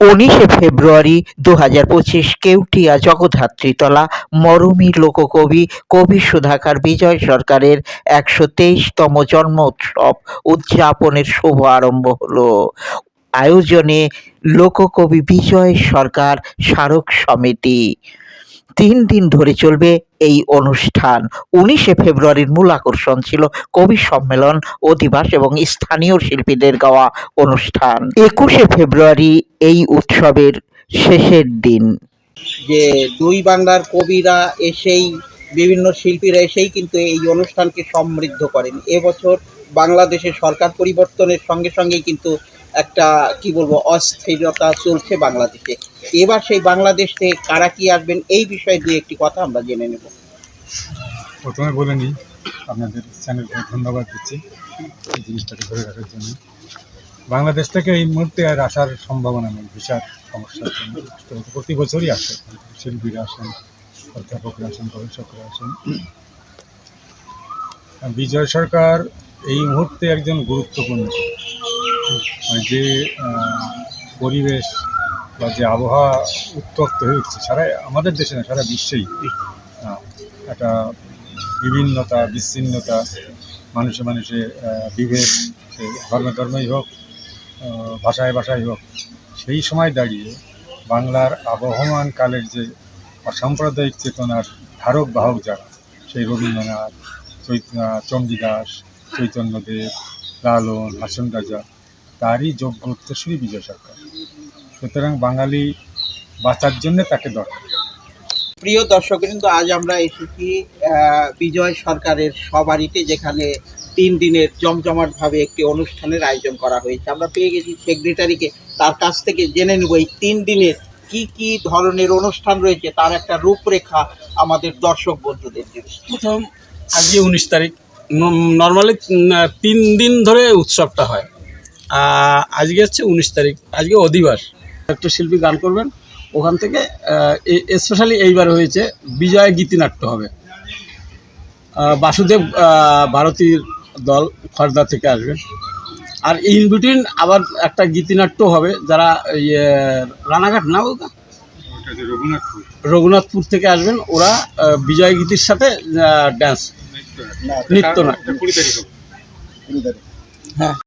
উনিশে ফেব্রুয়ারি দু হাজার পঁচিশ কেউটিয়া জগদ্ধাত্রীতলা মরমী লোককবি কবি সুধাকর বিজয় সরকারের একশো তেইশতম জন্ম উৎসব উদযাপনের শুভ আরম্ভ হলো। আয়োজনে লোককবি বিজয় সরকার স্মারক সমিতি তিন দিন ধরে চলবে এই অনুষ্ঠান। উনিশে ফেব্রুয়ারির মূল আকর্ষণ ছিল কবি সম্মেলন, অধিবাস এবং স্থানীয় শিল্পীদের গাওয়া অনুষ্ঠান। একুশে ফেব্রুয়ারি এই উৎসবের শেষের দিন। যে দুই বাংলার কবিরা এসেই, বিভিন্ন শিল্পীরা এসেই কিন্তু এই অনুষ্ঠানকে সমৃদ্ধ করেন। এবছর বাংলাদেশের সরকার পরিবর্তনের সঙ্গে সঙ্গেই কিন্তু একটা, কি বলব, অস্থিরতা চলছে বাংলাদেশে। এবার সেই বাংলাদেশ থেকে কারা কি আসবেন, এই বিষয়ে দু একটি কথা আমরা জেনে নেব। প্রথমে বলে নিই, আপনাদের চ্যানেলকে ধন্যবাদ দিচ্ছি এই জিনিসটাকে ধরে রাখার জন্য। বাংলাদেশ থেকে এই মুহূর্তে আর আসার সম্ভাবনা নেই বিশাল সমস্যার জন্য। প্রতি বছরই আসে, শিল্পীরা আসেন, অধ্যাপকরা আসেন, গবেষকরা আসেন। বিজয় সরকার এই মুহূর্তে একজন গুরুত্বপূর্ণ। যে পরিবেশ বা যে আবহাওয়া উত্তপ্ত হয়ে উঠছে, সারা আমাদের দেশে না, সারা বিশ্বেই একটা বিভিন্নতা, বিচ্ছিন্নতা, মানুষে মানুষে বিভেদ ধর্মে ধর্মেই হোক ভাষায় ভাষায় হোক, সেই সময় দাঁড়িয়ে বাংলার আবহমান কালের যে অসাম্প্রদায়িক চেতনার ধারক বাহক যারা, সেই রবীন্দ্রনাথ, চৈত চণ্ডীদাস, চৈতন্যদেব, লালন, হাসন রাজা তারই যোগ্য উত্তরসূরি বিজয় সরকার। সুতরাং বাঙালি বাঁচার জন্যে তাকে দরকার। প্রিয় দর্শক কিন্তু আজ আমরা এসেছি বিজয় সরকারের সবাড়িতে যেখানে তিন দিনের জমজমাটভাবে একটি অনুষ্ঠানের আয়োজন করা হয়েছে। আমরা পেয়ে গেছি সেক্রেটারিকে তার কাছ থেকে জেনে নেব এই তিন দিনের কি কি ধরনের অনুষ্ঠান রয়েছে তার একটা রূপরেখা আমাদের দর্শক বন্ধুদের জন্য। প্রথম আজকে উনিশ তারিখ। নর্মালি তিন দিন ধরে উৎসবটা হয়। আজকে হচ্ছে উনিশ তারিখ আজকে অধিবাস একটা শিল্পী গান করবেন ওখান থেকে স্পেশালি এইবার হয়েছে বিজয় গীতিনাট্য হবে। বাসুদেব ভারতীর দল খর্দা থেকে আসবেন আর ইন বিটুইন আবার একটা গীতিনাট্য হবে যারা ইয়ে রানাঘাট না ওটা? রঘুনাথপুর রঘুনাথপুর থেকে আসবেন ওরা বিজয় গীতির সাথে ড্যান্স নৃত্য নাট্য হ্যাঁ।